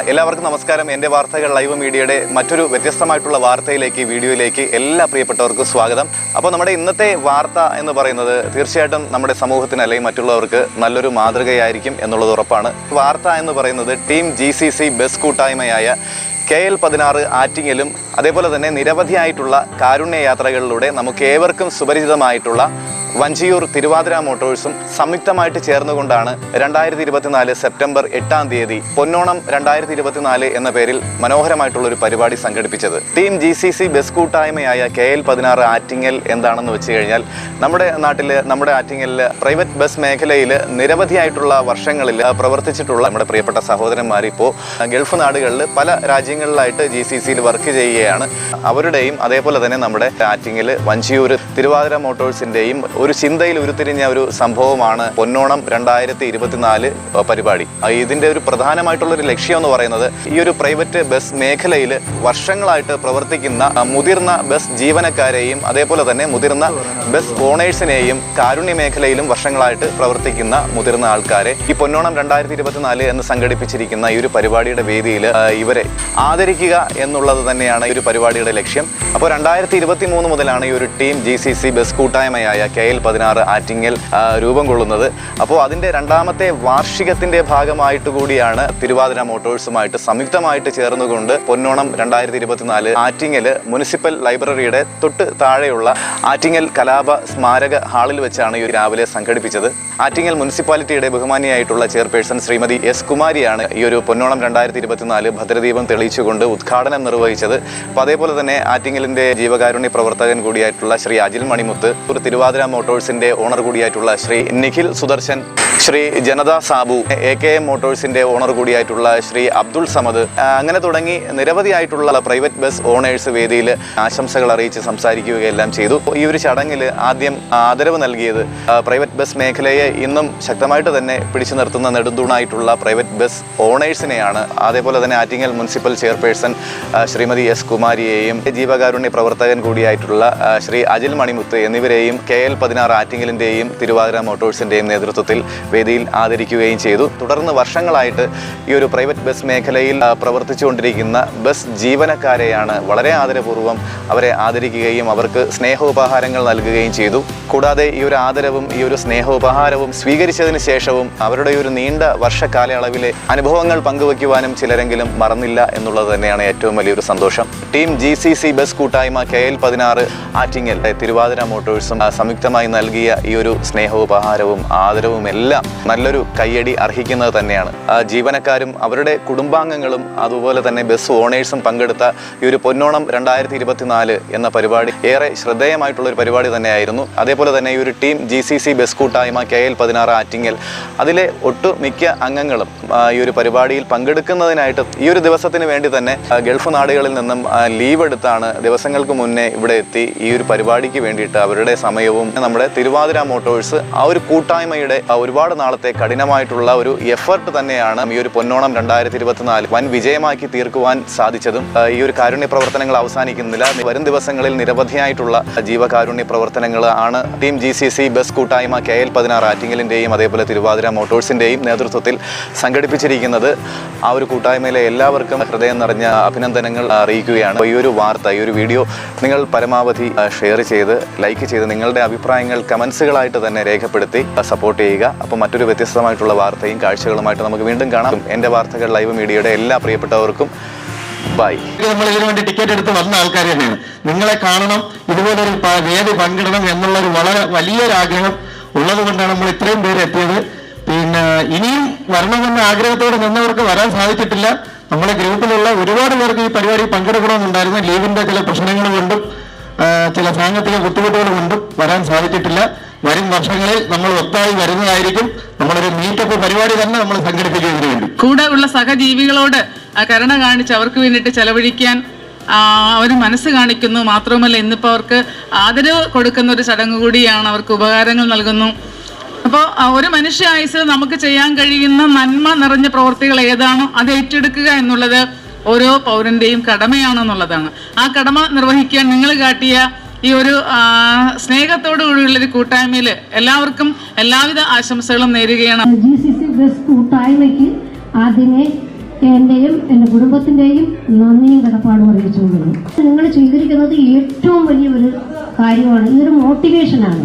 എല്ലാവർക്കും നമസ്കാരം. എന്റെ വാർത്തകൾ ലൈവ് മീഡിയയുടെ മറ്റൊരു വ്യത്യസ്തമായിട്ടുള്ള വാർത്തയിലേക്ക് വീഡിയോയിലേക്ക് എല്ലാ പ്രിയപ്പെട്ടവർക്കും സ്വാഗതം. അപ്പോൾ നമ്മുടെ ഇന്നത്തെ വാർത്ത എന്ന് പറയുന്നത് തീർച്ചയായിട്ടും നമ്മുടെ സമൂഹത്തിന് അല്ലെങ്കിൽ മറ്റുള്ളവർക്ക് നല്ലൊരു മാതൃകയായിരിക്കും എന്നുള്ളത് ഉറപ്പാണ്. വാർത്ത എന്ന് പറയുന്നത് ടീം ജി ബസ് കൂട്ടായ്മയായ കെ എൽ പതിനാറ് ആറ്റിങ്ങലും അതേപോലെ തന്നെ നിരവധിയായിട്ടുള്ള കാരുണ്യ യാത്രകളിലൂടെ നമുക്ക് ഏവർക്കും സുപരിചിതമായിട്ടുള്ള വഞ്ചിയൂർ തിരുവാതിര മോട്ടോഴ്സും സംയുക്തമായിട്ട് ചേർന്നുകൊണ്ടാണ് രണ്ടായിരത്തി ഇരുപത്തിനാല് സെപ്റ്റംബർ എട്ടാം തീയതി പൊന്നോണം രണ്ടായിരത്തി ഇരുപത്തിനാല് എന്ന പേരിൽ മനോഹരമായിട്ടുള്ള ഒരു പരിപാടി സംഘടിപ്പിച്ചത്. Team G C C bus കൂട്ടായ്മയായ കെ എൽ പതിനാറ് ആറ്റിങ്ങൽ എന്താണെന്ന് വെച്ച് കഴിഞ്ഞാൽ നമ്മുടെ നാട്ടിൽ നമ്മുടെ ആറ്റിങ്ങലിൽ പ്രൈവറ്റ് ബസ് മേഖലയിൽ നിരവധിയായിട്ടുള്ള വർഷങ്ങളിൽ പ്രവർത്തിച്ചിട്ടുള്ള നമ്മുടെ പ്രിയപ്പെട്ട സഹോദരന്മാർ ഇപ്പോൾ ഗൾഫ് നാടുകളിൽ പല രാജ്യങ്ങളിലായിട്ട് ജി സി സിയിൽ വർക്ക് ചെയ്യുകയാണ്. അവരുടെയും അതേപോലെ തന്നെ നമ്മുടെ ആറ്റിങ്ങിൽ വഞ്ചിയൂർ തിരുവാതിര മോട്ടോഴ്സിന്റെയും ഒരു ചിന്തയിൽ ഉരുത്തിരിഞ്ഞ ഒരു സംഭവമാണ് പൊന്നോണം രണ്ടായിരത്തി ഇരുപത്തിനാല് പരിപാടി. ഇതിന്റെ ഒരു പ്രധാനമായിട്ടുള്ള ഒരു ലക്ഷ്യം എന്ന് പറയുന്നത് ഈ ഒരു പ്രൈവറ്റ് ബസ് മേഖലയിൽ വർഷങ്ങളായിട്ട് പ്രവർത്തിക്കുന്ന മുതിർന്ന ബസ് ജീവനക്കാരെയും അതേപോലെ തന്നെ മുതിർന്ന ബസ് ഓണേഴ്സിനെയും കാരുണ്യ മേഖലയിലും വർഷങ്ങളായിട്ട് പ്രവർത്തിക്കുന്ന മുതിർന്ന ആൾക്കാരെ ഈ പൊന്നോണം രണ്ടായിരത്തി ഇരുപത്തിനാല് എന്ന് സംഘടിപ്പിച്ചിരിക്കുന്ന ഈ ഒരു പരിപാടിയുടെ വേദിയിൽ ഇവരെ ആദരിക്കുക എന്നുള്ളത് തന്നെയാണ് ഒരു പരിപാടിയുടെ ലക്ഷ്യം. അപ്പോൾ രണ്ടായിരത്തി ഇരുപത്തി മൂന്ന് മുതലാണ് ഈ ഒരു team G C C bus കൂട്ടായ്മയായ കെ എൽ പതിനാറ് ആറ്റിങ്ങൽ രൂപം കൊള്ളുന്നത്. അപ്പോൾ അതിന്റെ രണ്ടാമത്തെ വാർഷികത്തിന്റെ ഭാഗമായിട്ട് കൂടിയാണ് തിരുവാതിര മോട്ടോഴ്സുമായിട്ട് സംയുക്തമായിട്ട് ചേർന്നുകൊണ്ട് പൊന്നോണം രണ്ടായിരത്തി ഇരുപത്തിനാല് ആറ്റിങ്ങൽ മുനിസിപ്പൽ ലൈബ്രറിയുടെ തൊട്ട് താഴെയുള്ള ആറ്റിങ്ങൽ കലാപ സ്മാരക ഹാളിൽ വെച്ചാണ് ഈ രാവിലെ സംഘടിപ്പിച്ചത്. ആറ്റിങ്ങൽ മുനിസിപ്പാലിറ്റിയുടെ ബഹുമാനിയായിട്ടുള്ള ചെയർപേഴ്സൺ ശ്രീമതി എസ് കുമാരിയാണ് ഈ ഒരു പൊന്നോണം രണ്ടായിരത്തി ഇരുപത്തിനാല് ഭദ്രദീപം തെളിയിച്ചുകൊണ്ട് ഉദ്ഘാടനം നിർവഹിച്ചത്. അപ്പോൾ അതേപോലെ തന്നെ ആറ്റിങ്ങലിന്റെ ജീവകാരുണ്യ പ്രവർത്തകൻ കൂടിയായിട്ടുള്ള ശ്രീ അജിൽ മണിമുത്ത് ഒരു തിരുവാതിര മോട്ടോഴ്സിന്റെ owner കൂടിയായിട്ടുള്ള Shri Nikhil Sudarshan Shri Janata Sabu A K M മോട്ടോഴ്സിന്റെ owner കൂടിയായിട്ടുള്ള ശ്രീ അബ്ദുൾ സമദ് അങ്ങനെ തുടങ്ങി നിരവധി ആയിട്ടുള്ള പ്രൈവറ്റ് ബസ് ഓണേഴ്സ് വേദിയിൽ ആശംസകൾ അറിയിച്ച് സംസാരിക്കുകയെല്ലാം ചെയ്തു. ഈ ഒരു ചടങ്ങിൽ ആദ്യം ആദരവ് നൽകിയത് പ്രൈവറ്റ് ബസ് മേഖലയെ ഇന്നും ശക്തമായിട്ട് തന്നെ പിടിച്ചു നിർത്തുന്ന നെടുന്തൂണായിട്ടുള്ള പ്രൈവറ്റ് ബസ് ഓണേഴ്സിനെയാണ്. അതേപോലെ തന്നെ Attingal municipal chairperson Shrimati S കുമാരിയെയും ജീവകാരുണ്യ പ്രവർത്തകൻ കൂടിയായിട്ടുള്ള ശ്രീ അജിൽ മണിമുത്ത് എന്നിവരെയും കെ എൽ പതിനാറ് ആറ്റിങ്ങലിന്റെയും തിരുവാതിര മോട്ടോഴ്സിന്റെയും നേതൃത്വത്തിൽ വേദിയിൽ ആദരിക്കുകയും ചെയ്തു. തുടർന്ന് വർഷങ്ങളായിട്ട് ഈ ഒരു പ്രൈവറ്റ് ബസ് മേഖലയിൽ പ്രവർത്തിച്ചുകൊണ്ടിരിക്കുന്ന ബസ് ജീവനക്കാരെയാണ് വളരെ ആദരപൂർവം അവരെ ആദരിക്കുകയും അവർക്ക് സ്നേഹോപഹാരങ്ങൾ നൽകുകയും ചെയ്തു. കൂടാതെ ഈ ഒരു ആദരവും ഈ ഒരു സ്നേഹോപഹാരവും സ്വീകരിച്ചതിന് ശേഷവും അവരുടെ ഒരു നീണ്ട വർഷക്കാലയളവിലെ അനുഭവങ്ങൾ പങ്കുവയ്ക്കുവാനും ചിലരെങ്കിലും മറന്നില്ല എന്നുള്ളത് തന്നെയാണ് ഏറ്റവും വലിയൊരു സന്തോഷം. Team G C C bus കൂട്ടായ്മ കെ എൽ പതിനാറ് ആറ്റിങ്ങൽ തിരുവാതിര മോട്ടോഴ്സും സംയുക്തമായി നൽകിയ ഈ ഒരു സ്നേഹോപഹാരവും ആദരവും എല്ലാം നല്ലൊരു കയ്യടി അർഹിക്കുന്നത് തന്നെയാണ്. ജീവനക്കാരും അവരുടെ കുടുംബാംഗങ്ങളും അതുപോലെ തന്നെ ബസ് ഓണേഴ്സും പങ്കെടുത്ത ഈ ഒരു പൊന്നോണം രണ്ടായിരത്തി ഇരുപത്തിനാല് എന്ന പരിപാടി ഏറെ ശ്രദ്ധേയമായിട്ടുള്ള ഒരു പരിപാടി തന്നെയായിരുന്നു. അതേപോലെ തന്നെ ഈ ഒരു team G C C bus കൂട്ടായ്മ കെ എൽ പതിനാറ് ആറ്റിങ്ങൽ അതിലെ ഒട്ടുമിക്ക അംഗങ്ങളും ഈ ഒരു പരിപാടിയിൽ പങ്കെടുക്കുന്നതിനായിട്ട് ഈ ഒരു ദിവസത്തിന് വേണ്ടി തന്നെ ഗൾഫ് നാടുകളിൽ നിന്നും ലീവ് എടുത്താണ് ദിവസങ്ങൾക്ക് മുന്നേ ഇവിടെ എത്തി ഈ ഒരു പരിപാടിക്ക് വേണ്ടിയിട്ട് അവരുടെ സമയവും നമ്മുടെ തിരുവാതിര മോട്ടോഴ്സ് ആ ഒരു കൂട്ടായ്മയുടെ ഒരുപാട് നാളത്തെ കഠിനമായിട്ടുള്ള ഒരു എഫർട്ട് തന്നെയാണ് ഈ ഒരു പൊന്നോണം രണ്ടായിരത്തി ഇരുപത്തിനാല് വൻ വിജയമാക്കി തീർക്കുവാൻ സാധിച്ചതും ഈ ഒരു കാരുണ്യ പ്രവർത്തനങ്ങൾ അവസാനിക്കുന്നില്ല. വരും ദിവസങ്ങളിൽ നിരവധിയായിട്ടുള്ള ജീവകാരുണ്യ പ്രവർത്തനങ്ങൾ ആണ്. Team G C C bus കൂട്ടായ്മ കെ എൽ പതിനാറ് ആറ്റിങ്ങലിന്റെയും അതേപോലെ തിരുവാതിര മോട്ടോഴ്സിന്റെയും നേതൃത്വത്തിൽ സംഘടിപ്പിച്ചിരിക്കുന്നത് ആ ഒരു കൂട്ടായ്മയിലെ എല്ലാവർക്കും ഹൃദയം നിറഞ്ഞ അഭിനന്ദനങ്ങൾ അറിയിക്കുകയാണ്. അപ്പോൾ ഈ ഒരു വാർത്ത ഈ ഒരു വീഡിയോ നിങ്ങൾ പരമാവധി ഷെയർ ചെയ്ത് ലൈക്ക് ചെയ്ത് നിങ്ങളുടെ അഭിപ്രായങ്ങൾ കമൻസുകളായിട്ട് തന്നെ രേഖപ്പെടുത്തി സപ്പോർട്ട് ചെയ്യുക. അപ്പോൾ മറ്റൊരു വ്യത്യസ്തമായിട്ടുള്ള വാർത്തയും കാഴ്ചകളുമായിട്ട് നമുക്ക് വീണ്ടും കാണാം. എന്റെ വാർത്തകൾ ലൈവ് മീഡിയയുടെ എല്ലാ പ്രിയപ്പെട്ടവർക്കും ബൈ നമ്മൾ ഇതിനു വേണ്ടി ടിക്കറ്റ് എടുത്ത് വന്ന ആൾക്കാർ തന്നെയാണ്. നിങ്ങളെ കാണണം ഇതുപോലൊരു വേദി പങ്കിടണം എന്നുള്ളൊരു വളരെ വലിയൊരു ആഗ്രഹം ഉള്ളത് കൊണ്ടാണ് നമ്മൾ ഇത്രയും പേര് എത്തിയത്. പിന്നെ ഇനിയും വരണമെന്ന ആഗ്രഹത്തോടെ നിന്നവർക്ക് വരാൻ സാധിച്ചിട്ടില്ല. നമ്മുടെ ഗ്രൂപ്പിലുള്ള ഒരുപാട് പേർക്ക് ഈ പരിപാടി പങ്കെടുക്കണമെന്നുണ്ടായിരുന്നു. ലീവിന്റെ ചില പ്രശ്നങ്ങൾ കൊണ്ടും ചില സാങ്കത്തിക ബുദ്ധിമുട്ടുകൾ കൊണ്ടും വരാൻ സാധിച്ചിട്ടില്ല. വരും വർഷങ്ങളിൽ നമ്മൾ ഒത്തായി വരുന്നതായിരിക്കും. നമ്മളൊരു മീറ്റപ്പ് പരിപാടി തന്നെ നമ്മൾ സംഘടിപ്പിക്കുന്നതിന് വേണ്ടി. കൂടെ ഉള്ള സഹജീവികളോട് കരുണ കാണിച്ച് അവർക്ക് വേണ്ടിയിട്ട് ചെലവഴിക്കാൻ അവർ മനസ്സ് കാണിക്കുന്നു. മാത്രവുമല്ല ഇന്നിപ്പോൾ അവർക്ക് ആദരവ് കൊടുക്കുന്ന ഒരു ചടങ്ങ് കൂടിയാണ് അവർക്ക് ഉപകാരങ്ങൾ നൽകുന്നു. അപ്പോൾ ഒരു മനുഷ്യ ആയുസ് നമുക്ക് ചെയ്യാൻ കഴിയുന്ന നന്മ നിറഞ്ഞ പ്രവർത്തികൾ ഏതാണോ? അത് ഏറ്റെടുക്കുക എന്നുള്ളത് ഓരോ പൗരന്റെയും കടമയാണെന്നുള്ളതാണ്. ആ കടമ നിർവഹിക്കാൻ നിങ്ങൾ കാട്ടിയ ഈ ഒരു സ്നേഹത്തോടു കൂടിയുള്ള ഒരു കൂട്ടായ്മയിൽ എല്ലാവർക്കും എല്ലാവിധ ആശംസകളും നേരുകയാണ്. ജി സി കൂട്ടായ്മയ്ക്ക് ആദ്യമേ എന്റെയും എന്റെ കുടുംബത്തിന്റെയും നന്ദിയും കടപ്പാടും അറിയിച്ചുകൊള്ളുന്നു നിങ്ങൾ ചെയ്തിരിക്കുന്നത് ഏറ്റവും വലിയ ഒരു കാര്യമാണ്. ഇതൊരു മോട്ടിവേഷനാണ്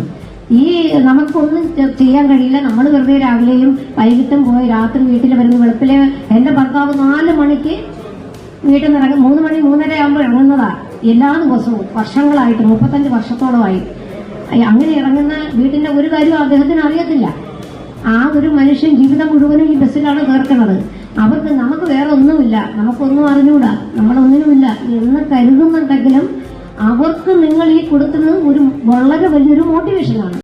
ഈ നമുക്കൊന്നും ചെയ്യാൻ കഴിയില്ല. നമ്മൾ വെറുതെ രാവിലെയും വൈകിട്ടും പോയി രാത്രി വീട്ടിൽ വരുന്ന. വെളുപ്പിലെ എന്റെ ഭർത്താവ് നാല് മണിക്ക് വീട്ടിൽ നിന്ന് ഇറങ്ങും മൂന്ന് മണി മൂന്നര ആകുമ്പോൾ ഇറങ്ങുന്നതാ. എല്ലാ ദിവസവും വർഷങ്ങളായിട്ട് മുപ്പത്തഞ്ച് വർഷത്തോളമായി. അങ്ങനെ ഇറങ്ങുന്ന വീട്ടിന്റെ ഒരു കാര്യവും അദ്ദേഹത്തിന് അറിയത്തില്ല. ആ ഒരു മനുഷ്യൻ ജീവിതം മുഴുവനും ഈ ബസ്സിലാണ് തീർക്കുന്നത് അവർക്ക് നമുക്ക് വേറെ ഒന്നുമില്ല. നമുക്കൊന്നും അറിഞ്ഞൂടാ.